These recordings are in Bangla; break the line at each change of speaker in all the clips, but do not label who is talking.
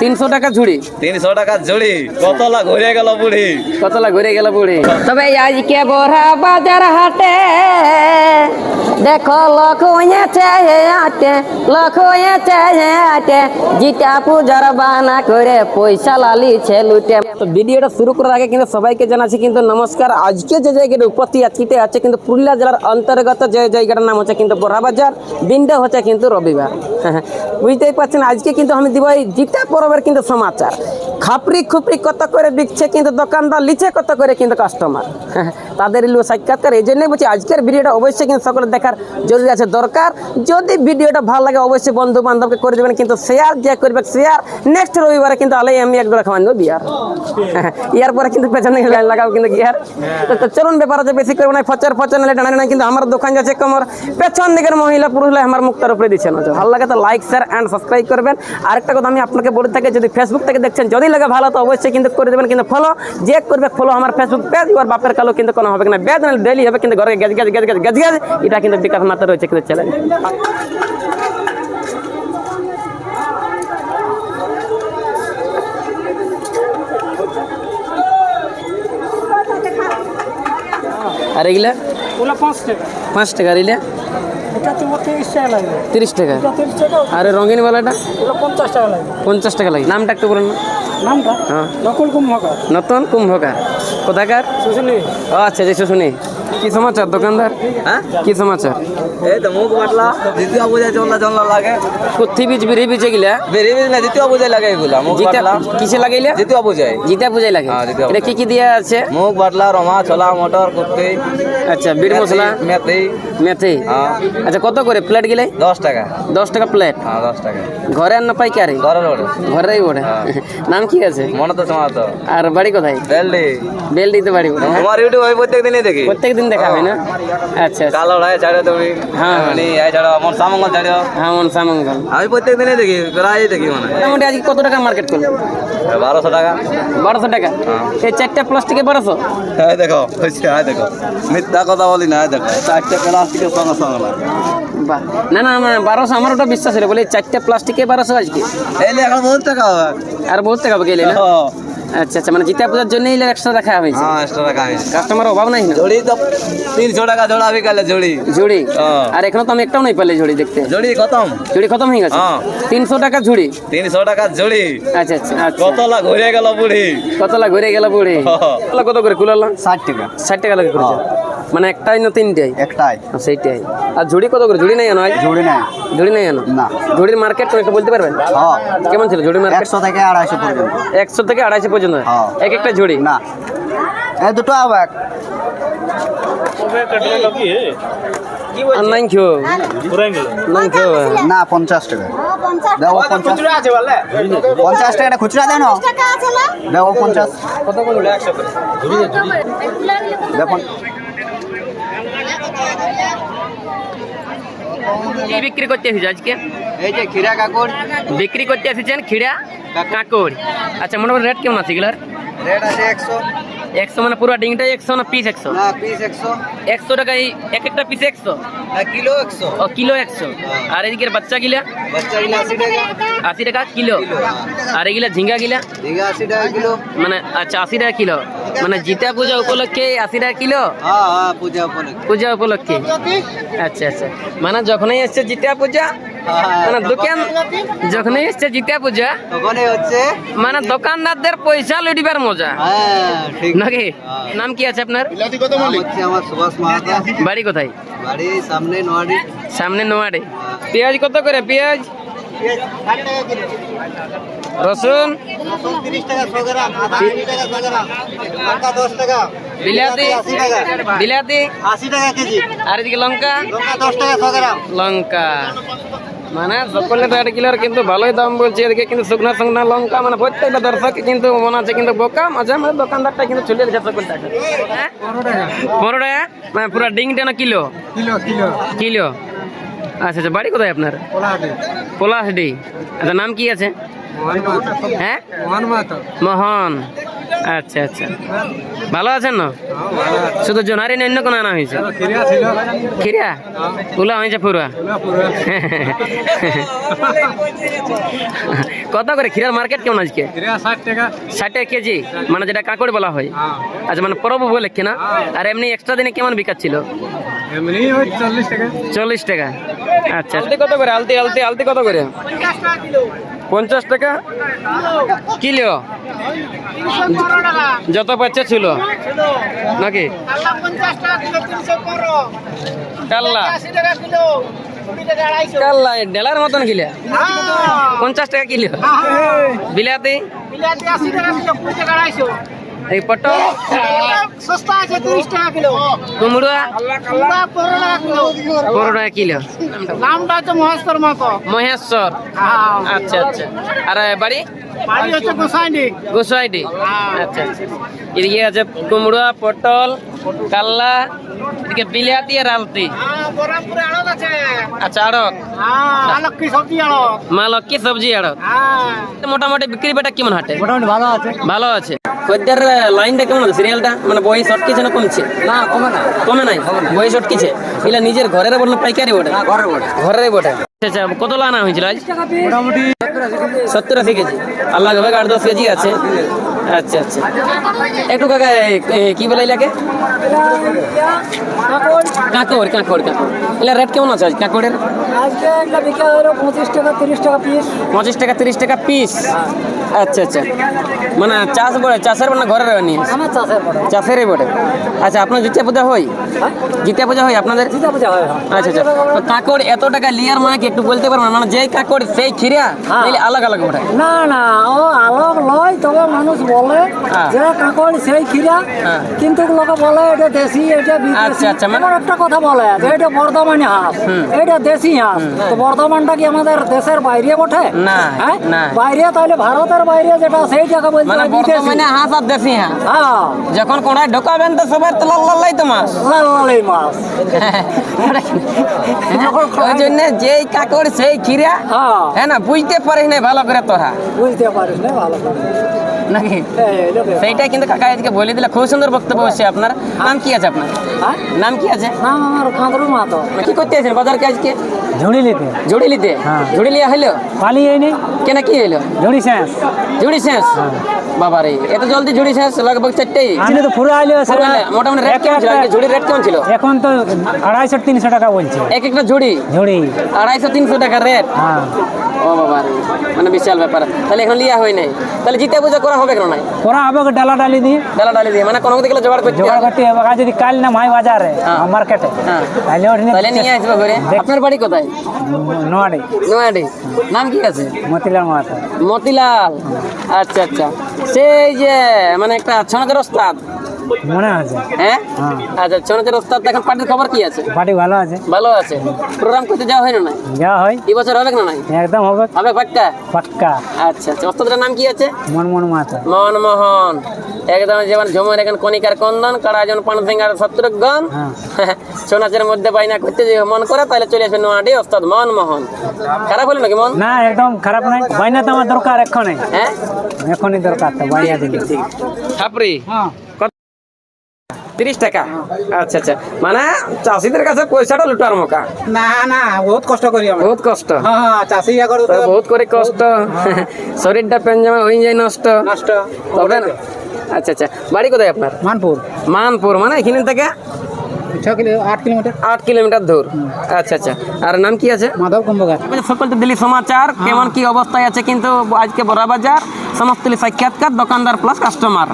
তিনশো টাকা ঝুড়ি।
তিনশো টাকা জড়ি কতলা ঘুরে গেল বুড়ি।
কতলা ঘুরে গেল বুড়ি। তবে আজকে বড়া বাজার হাটে? দেখো লোক হাটে। লোক হাটে। জিটা পূজার বানা করে পয়সা লালিছে লুটে। তো ভিডিওটা শুরু করার আগে কিন্তু সবাইকে জানাচ্ছি কিন্তু নমস্কার। আজকে যে জায়গাটা উপস্থিত আজকে আছে কিন্তু পুরুলিয়া জেলার অন্তর্গত যে জায়গাটার নাম হচ্ছে কিন্তু বড়া বাজার। দিনটা হচ্ছে কিন্তু রবিবার। হ্যাঁ, বুঝতেই পারছেন আজকে কিন্তু আমি দিব এই জিটা পরবের কিন্তু সমাচার। খাপড়ি খুপড়ি কত করে বিকছে কিন্তু দোকানদার লিচে কত করে কিন্তু কাস্টমার তাদের এলো সাক্ষাৎকার, এই জন্যই বলছি আজকের ভিডিওটা অবশ্যই কিন্তু সকলে দেখার জরুরি আছে, দরকার। যদি ভিডিওটা ভালো লাগে, অবশ্যই বন্ধু বান্ধবকে করে দেবেন, কিন্তু শেয়ার যে করবে শেয়ার নেক্সট রবিবারে কিন্তু আলাই আমি একবার খাওয়ান দেবো বিয়ার ইয়ার পরে কিন্তু পেছনে লাইন লাগাবো কিন্তু গিয়ার তো- চলুন, ব্যাপার আছে, বেশি করব না, ফচার ফচার নালে টানা না কিন্তু আমার দোকান যাচ্ছে কমর। পেছন দিকের মহিলা পুরুষ আমার মুখটার উপরে দিচ্ছে না ভালো লাগে তো লাইক শেয়ার অ্যান্ড সাবস্ক্রাইব করবেন। আরেকটা কথা আমি আপনাকে বলে থাকি, যদি ফেসবুক থেকে দেখছেন, যদি লাগে ভালো তো অবশ্যই কিন্তু করে দেবেন। কিন্তু ফলো যে করবে ফলো আমার ফেসবুক পেজ এবার বাপের কালো কিন্তু কোনো হবে না বেদ ডেলি হবে কিন্তু ঘরে গেজ গেজ গেজ গেজ গেজ গেজ এটা কিন্তু বিকাশ মাত্রা রয়েছে কিন্তু চ্যালেঞ্জ আর এগুলা?
ওগুলো পাঁচ টাকা।
পাঁচ টাকা আর এগুলা?
তিরিশ টাকা
আর রঙিন
ওগুলো পঞ্চাশ টাকা লাগবে।
পঞ্চাশ টাকা লাগে নামটা একটু বলুন না।
নকুল কুম্ভকার।
নতুন কুম্ভকার। কোথাকার?
শুশুনি
ও আচ্ছা যে শুনি কি সমাচার দোকানদার?
হ্যাঁ?
কি সমাচার?
এই তো মুখ বাটলা দ্বিতীয় পূজায় চললা চললা লাগে।
কুথি বীজ বিড়ি বীজে গিলা
বেরিয়ে বেরিয়ে না দ্বিতীয় পূজায় লাগে এগুলা মুখ বাটলা।
কিসে লাগাইলে?
দ্বিতীয় পূজায়।
জিতা পূজায় লাগে?
হ্যাঁ,
এটা কি কি দিয়া আছে?
মুখ বাটলা রমা ছোলা মটর কুর্তি
আচ্ছা বিড় মশলা।
মেথি
মেথি
হ্যাঁ।
আচ্ছা কত করে প্লেট গিলে?
দশ টাকা।
দশ টাকা প্লেট?
হ্যাঁ দশ টাকা।
ঘরে আর না পাইকারি?
ঘরের ওটা
ঘরেই ওঠে
হ্যাঁ।
নাম কি আছে?
মনে তো শোনা তো।
আর বাড়ি কোথায়?
বেলডি।
বেলডিতে বাড়ি?
তোমার ইউটিউব আমি প্রত্যেক দিনই দেখি।
প্রত্যেক দিন দেখা হয় না? আচ্ছা আচ্ছা।
কালো রায় ছাড়ো তুমি।
হ্যাঁ।
মানে এই ছাড়ো আমার সামঙ্গল ছাড়ো।
হ্যাঁ মন সামঙ্গল।
আমি প্রত্যেক দিনই দেখি প্রায় দেখি মানে
মোটামুটি আজকে কত টাকা মার্কেট করল?
বারোশো টাকা।
বারোশো টাকা?
হ্যাঁ।
এই চারটা প্লাস্টিকে বারোশো?
হ্যাঁ দেখো হ্যাঁ দেখো। মিথ্যা কথা বলি না দেখো। চারটে প্লাস্টিকের সঙ্গে সঙ্গে
বাহ। না না না বারোশো আমার ওটা বিশ্বাস হলো। বলে চারটা প্লাস্টিকে বারোশো আজকে।
এই এখন বহুত টাকা হবে।
আর বহুত টাকা গেলে না?
হ্যাঁ।
আচ্ছা আচ্ছা মানে জিতা পূজার জন্যই একশো রাখা হয়েছে?
হ্যাঁ একশো রাখা হয়েছে।
কাস্টমার অভাব নাই না?
জড়ি তো তিনশো টাকা জোড়া বিকালে জড়ি
ঝুড়ি?
হ্যাঁ।
আর এখনও তো আমি একটাও নাই পারলে ঝুড়ি দেখতে।
জড়ি খতম।
ঝুড়ি খতম হয়ে গেছে?
হ্যাঁ।
তিনশো টাকা ঝুড়ি?
তিনশো টাকা জড়ি
আচ্ছা আচ্ছা আচ্ছা।
কতলা ঘুরে গেল বুড়ি।
কতলা ঘুরে গেল বুড়ি?
হ্যাঁ।
কত করে কুলালা?
ষাট টাকা।
ষাট টাকা লাগে করেছে মানে একটাই না তিনটাই?
একটাই।
ও, সেইটাই। আর ঝুড়ি কত করে? ঝুড়ি নাই আজ
জুড়ি নাই।
ঝুড়ি নাই আনো
না।
ঝুড়ির মার্কেট একটু বলতে পারবেন
হ্যাঁ।
কেমন ছিল ঝুড়ি মার্কেট
একশো থেকে আড়াইশো পর্যন্ত।
একশো থেকে আড়াইশো পর্যন্ত?
হ্যাঁ।
এক একটা ঝুড়ি?
না। এই দুটো আবার
নাই খেও নাই খেও
না পঞ্চাশ টাকা। দেখো পঞ্চাশ। পঞ্চাশ টাকাটা খুচরা দেন দেখো পঞ্চাশ। দেখুন
কি বিক্রি করতে এসেছ আজকে?
এই যে খিরা কাকুর
বিক্রি করতে এসেছেন খিরা কাকুর আচ্ছা মোটামুটি রেট কেমন আছে এগুলার?
রেট আছে একশো।
একশো মানে পুরো ডিংটাই একশো না পিস একশো?
না পিস একশো।
একশো টাকা এই এক একটা পিস একশো?
না কিলো একশো।
ও কিলো একশো। আর এদিকের বাচ্চা গিলা?
বাচ্চা কিলো আশি টাকা।
আশি টাকা কিলো। আর এগুলা ঝিঙ্গা গিলা?
দীঘা আশি টাকা কিলো।
মানে আচ্ছা আশি টাকা কিলো। মানে জিতা পূজা উপলক্ষে আশি টাকা কিলো?
হ্যাঁ হ্যাঁ পূজা উপলক্ষে।
পূজা উপলক্ষে। আচ্ছা আচ্ছা। মানে যখনই এসছে জিতা পূজা মানে দোকান যখনই এসছে জিতা পূজা
হচ্ছে।
মানে দোকানদারদের পয়সা লুটিবার মজা।
হ্যাঁ ঠিক।
নাকি? নাম কি আছে আপনার?
আমার সুভাষ মাহাতো।
বাড়ি কোথায়?
বাড়ি সামনে নোয়ারি
সামনে পেঁয়াজ কত করে? পেঁয়াজ? রসুন? বিলাতি? বিলাতি
আশি টাকা। কেজি।
আর এদিকে লঙ্কা?
লঙ্কা দশ টাকা গ্রাম।
লঙ্কা। মানে সকলের রেড কিলোর কিন্তু ভালোই দাম বলছে এদিকে কিন্তু শুকনা শুকনা লঙ্কা মানে প্রত্যেকটা দর্শক কিন্তু মনে আছে কিন্তু বোকা। মাঝে মাঝে দোকানদারটা কিন্তু চলে যাচ্ছে সকলটা হ্যাঁ? পনেরো টাকা? মানে পুরো ডিংটা না কিলো?
Kilo kilo.
কিলো? আচ্ছা আচ্ছা বাড়ি কোথায় আপনার? পলাশডি আচ্ছা নাম কি আছে? হ্যাঁ?
মোহন।
আচ্ছা আচ্ছা। ভালো আছেন না শুধু জোনারি না অন্য কোনো আনা হয়েছে?
খিরিয়া ছিল
উলা হয়েছে পুরা? কত করে? খিরার মার্কেট কেমন আজকে?
ষাট টাকা
কেজি মানে যেটা কাঁকড় বলা হয়। আচ্ছা মানে পরব বলে কিনা? আর এমনি এক্সট্রা দিনে কেমন বিকাচ্ছিল
চল্লিশ টাকা।
চল্লিশ টাকা। আচ্ছা। আলতি কত করে? আলতি আলতি আলতি কত করে? পঞ্চাশ টাকা? কিলো? যত বাচ্চা ছিল? নাকি? কাল্লা। কাল্লা ডেলার মতন কিলো? পঞ্চাশ টাকা কিলো? বিলাতি? এই পটল?
সস্তা আছে তিরিশ টাকা কিলো।
কুমড়া?
টাকা কিলো।
টাকা কিলো।
নামটা হচ্ছে মহেশ্বর মতো
মহেশ্বর? আচ্ছা আচ্ছা। আর বাড়ি?
বাড়ি হচ্ছে গোসাইনি
গোসাইডি। আচ্ছা আচ্ছা। এদিকে আছে কুমড়া পটল কাল্লা এদিকে বিলাতি আর আলতি। আচ্ছা
হ্যাঁ আলক্কি সবজি আড়ত।
মা লক্ষ্মী সবজি আড়ত।
হ্যাঁ।
মোটামুটি বিক্রি বেটা কেমন হাটে?
মোটামুটি ভালো আছে।
ভালো আছে? খদ্দের লাইনটা কেমন আছে? সিরিয়ালটা মানে বই শর্টকিছে না কমছে?
না কমে না
কমে নাই? বই শর্টকিছে এগুলা নিজের ঘরের বলল পাইকারি বটে?
ঘরে বটে।
ঘরের বটে। আচ্ছা কত লানা হয়েছিল আজ?
মোটামুটি
সত্তর আশি কেজি। আল্লাহ আট দশ কেজি আছে। আচ্ছা আচ্ছা। একটু কাকা কি বলে এলাকে কাঁকড়। কাঁকড় কাঁকড় এলা রেট কেমন আছে কাঁকড়ের?
পঁচিশ টাকা তিরিশ টাকা পিস
পঁচিশ টাকা তিরিশ টাকা পিস আচ্ছা আচ্ছা। মানে চাষ বটে চাষের মানে ঘরের নিয়ে চাষেরই বটে আচ্ছা আপনার জিতিয়া পূজা হয়? জিতিয়া পূজা হয় আপনাদের?
হয়
আচ্ছা আচ্ছা। কাকড় এত টাকা লিয়ার মাকে একটু বলতে পারবেন মানে যেই কাকড় সেই খিরা নাইলে আলাদা আলাদা ওঠে
না না ও আলোক লয় তবে মানুষ বলে
হ্যাঁ।
যে কাকড় সেই খিরা
হ্যাঁ।
কিন্তু লোকে বলে এটা দেশি এটা বিদেশি।
আচ্ছা, আচ্ছা, মানে-
একটা কথা বলে যে এটা বর্ধমানি হাঁস। এটা দেশি হাঁস। তো বর্ধমানটা কি আমাদের দেশের বাইরে বটে?
না,
হ্যাঁ? বাইরে তাহলে ভারতের বাইরে যেটা সেইটাকে বলতে
মানে বর্তমানে হাঁস আর দেশি হাঁস?
হ্যাঁ।
যখন কোনায় ঢোকাবেন তো সবার তো লাল লাল্লাই তো মাছ।
লাল লাল মাছ।
ওই জন্য যেই কাকড় সেই খিরা
হ্যাঁ।
না বুঝতে পারিস না ভালো করে তোরা।
বুঝতে পারিস না ভালো করে।
নাকি?
এই,
সেইটাই কিন্তু কাকা আজকে বলে দিলে খুব সুন্দর বক্তব্য হচ্ছে আপনার। নাম কি আছে আপনার?
হ্যাঁ?
নাম কি আছে?
নাম আমার কাঁদরু মাতো
কি করতে আছেন? বাজারকে আজকে
ঝুড়ি লিতে
জুড়ি নিতে
হ্যাঁ।
জুড়ি লিয়া হইল?
পালিয়ে নেই
কেন কি হইল?
ঝুড়ি শেষ।
জুড়ি শেষ? বাবা রে এত জলদি জুড়ি শেষ? লগভগ চারটেই।
আমি তো পুরো আইলে
মোটামুটি রেট কেমন ছিল? আজকে ঝুড়ির রেট কেমন ছিল?
এখন তো আড়াইশো তিনশো টাকা বলছে।
এক একটা ঝুড়ি
ঝুড়ি
আড়াইশো তিনশো টাকা রেট
হ্যাঁ।
ও বাবা রে মানে বিশাল ব্যাপার। তাহলে এখন লিয়া হয় নাই। তাহলে জিতে পূজা করা হবে কেন নাই?
ওরা হবে ডালা ডালি দিয়ে
ডালা ডালি দিয়ে মানে কোনো দিকে জোগাড় করতে
জোগাড় করতে হবে। আর যদি কাল না মাই বাজারে
হ্যাঁ।
মার্কেটে
হ্যাঁ।
তাহলে ওটা
তাহলে নিয়ে আসবে ঘরে। আপনার বাড়ি কোথায়?
নোয়াডি।
নোয়াডি। নাম কি আছে?
মতিলাল মাথা
মতিলাল। আচ্ছা আচ্ছা। সেই যে মানে একটা ছনাচের ওস্তাদ।
মনে আছে।
হ্যাঁ?
হ্যাঁ।
আচ্ছা ওস্তাদ এখন পার্টির খবর কি আছে?
পার্টি ভালো আছে।
ভালো আছে। প্রোগ্রাম করতে যাওয়া হয় না নাই?
যা হয়।
এই বছর হবে না নাই?
একদম হবে।
হবে পাক্কা?
পাক্কা।
আচ্ছা আচ্ছা ওস্তাদের নাম কি আছে?
মনমোহন মাথা
মনমোহন। একদম যেমন ঝুমুর এখন কণিকার কন্দন কাড়া যেমন পান সিঙ্গার শত্রুঘ্ন।
হ্যাঁ।
ছৌ নাচের মধ্যে বাইনা করতে যে মন করে তাহলে চলে আসবে নোয়াডি ওস্তাদ মনমোহন। খারাপ হলো নাকি মন?
না একদম খারাপ নাই। বাইনা তো আমার দরকার এক্ষণে।
হ্যাঁ?
এখনই দরকার তো বাইনা হ্যাঁ।
তিরিশ টাকা? আচ্ছা আচ্ছা। মানে চাষিদের কাছে পয়সাটা লুটার মোকা।
না না বহুত কষ্ট করি আমরা।
বহুত কষ্ট।
হ্যাঁ হ্যাঁ চাষি
বহুত করে কষ্ট। শরীরটা পেঞ্জামা হয়ে যায় নষ্ট।
নষ্ট।
তবে না আচ্ছা আচ্ছা। বাড়ি কোথায় আপনার?
মানপুর।
মানপুর মানে এখানে থেকে?
আট কিলোমিটার।
আট কিলোমিটার দূর। আচ্ছা আচ্ছা। আর নাম কি আছে?
মাধব কুম্ভকার।
সকল দিল্লি সমাচার। কেমন কি অবস্থায় আছে কিন্তু আজকে বড় বাজার? সমস্ত দোকানদার প্লাস কাস্টমার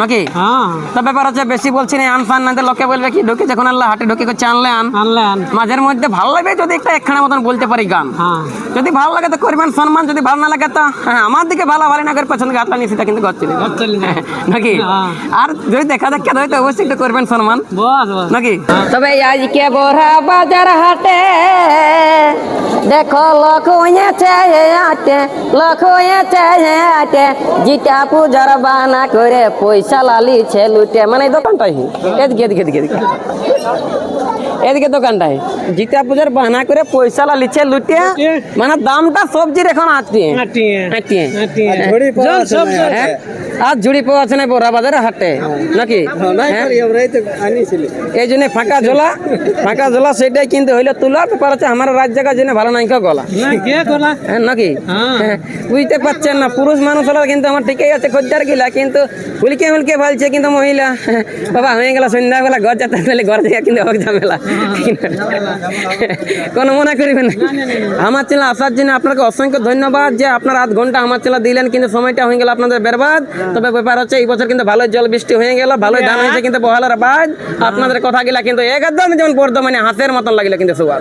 নাকি?
হ্যাঁ।
তো ব্যাপার হচ্ছে বেশি বলছি না আনফান না লোকে বলবে কি ঢুকে যখন আল্লাহ হাটে ঢুকে করছে আনলেন
আনলেন
মাঝের মধ্যে ভালো লাগবে যদি একটা একখানা মতন বলতে পারি গান।
হ্যাঁ।
যদি ভালো লাগে তো করবেন সম্মান যদি ভালো না লাগে তো হ্যাঁ আমার দিকে ভালো ভালো না করে পছন্দ গাতলা নিয়ে সেটা কিন্তু। নাকি। আর যদি দেখা দেখে হয় তো অবশ্যই একটু করবেন সম্মান। নাকি? তবে আজকে বড়া বাজার হাটে দেখো লোক হয়েছে আটে লোক হয়েছে আটে জিটা পূজার বানা করে পয়সা লালিছে লুটে। মানে এই দোকানটাই। এদিকে এদিকে এদিকে এদিকে। এদিকে দোকানটাই। জিতা পূজার বাহানা করে পয়সা লালিছে লুটে। মানে দামটা সবজির এখন
ঝুড়ি
হ্যাঁ? আর জুড়ি পাওয়া আছে না বড়া বাজারে হাটে। নাকি? হ্যাঁ? এই জন্য ফাঁকা জলা ফাঁকা জলা সেটাই কিন্তু হইলে তুলা। ব্যাপার হচ্ছে আমার রাত জায়গার জন্য ভালো নাই গলা? হ্যাঁ, নাকি? হ্যাঁ, বুঝতে পারছেন না পুরুষ মানুষ হলো কিন্তু আমার ঠিকই আছে, খদ্দার গিলা, কিন্তু হুলকে হুলকে বলছে কিন্তু মহিলা। বাবা, হয়ে গেল সন্ধ্যাবেলা ঘর যেতে গেলে ঘর থেকে কিন্তু হোক ঝামেলা। কোনো মনে করিবেন আমার চ্যানেল আসার জন্য আপনাকে অসংখ্য ধন্যবাদ যে আপনার আধ ঘণ্টা আমার চ্যানেল দিলেন, কিন্তু সময়টা হয়ে গেল আপনাদের বেরবাদ। তবে ব্যাপার হচ্ছে, এই বছর কিন্তু ভালো জল বৃষ্টি হয়ে গেল, ভালোই ধান হয়েছে কিন্তু বহালার বাদ আপনাদের কথা গিলা কিন্তু একদম যেমন বর্ধমানে হাতের মতন লাগিল কিন্তু সবার